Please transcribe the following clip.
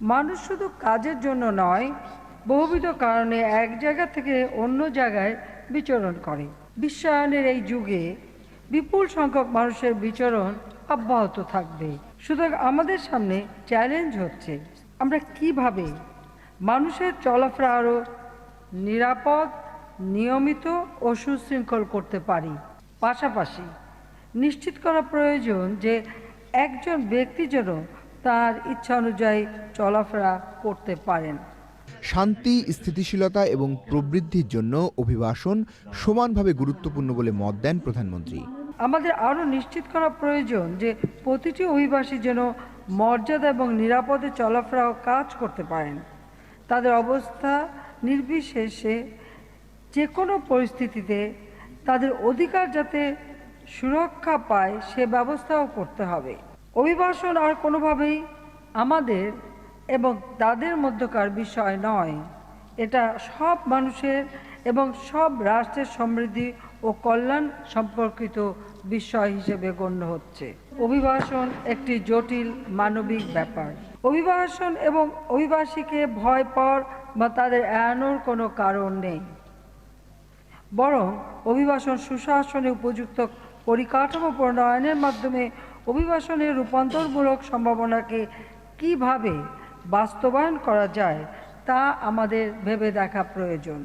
মানুষ শুধু কাজের জন্য নয়, বহুবিধ কারণে এক জায়গা থেকে অন্য জায়গায় বিচরণ করে। বিশ্বায়নের এই যুগে বিপুল সংখ্যক মানুষের বিচরণ অব্যাহত থাকবে। সুতরাং আমাদের সামনে চ্যালেঞ্জ হচ্ছে, আমরা কীভাবে মানুষের চলাফেরা আরও নিরাপদ, নিয়মিত ও সুশৃঙ্খল করতে পারি? পাশাপাশি নিশ্চিত করা প্রয়োজন যে একজন ব্যক্তি যেন তার ইচ্ছা অনুযায়ী চলাফেরা করতে পারেন। শান্তি স্থিতিশীলতা এবং প্রবৃদ্ধির জন্য অভিবাসন সমানভাবে গুরুত্বপূর্ণ বলে মত দেন প্রধানমন্ত্রী। আমাদের আরও নিশ্চিত করা প্রয়োজন যে প্রতিটি অভিবাসী যেন মর্যাদা এবং নিরাপদে চলাফেরা ও কাজ করতে পারেন। তাদের অবস্থা নির্বিশেষে যে কোনো পরিস্থিতিতে তাদের অধিকার যাতে সুরক্ষা পায় সে ব্যবস্থাও করতে হবে। অভিবাসন আর কোনোভাবেই আমাদের এবং তাদের মধ্যকার বিষয় নয়। এটা সব মানুষের এবং সব রাষ্ট্রের সমৃদ্ধি ও কল্যাণ সম্পর্কিত বিষয় হিসেবে গণ্য হচ্ছে। অভিবাসন একটি জটিল মানবিক ব্যাপার। অভিবাসন এবং অভিবাসীকে ভয় পাওয়ার বা তাদের এড়ানোর কোনো কারণ নেই। বরং অভিবাসন সুশাসনে উপযুক্ত পরিকাঠামো প্রণয়নের মাধ্যমে অভিবাসনের রূপান্তরমূলক সম্ভাবনাকে কীভাবে বাস্তবায়ন করা যায় তা আমাদের ভেবে দেখা প্রয়োজন।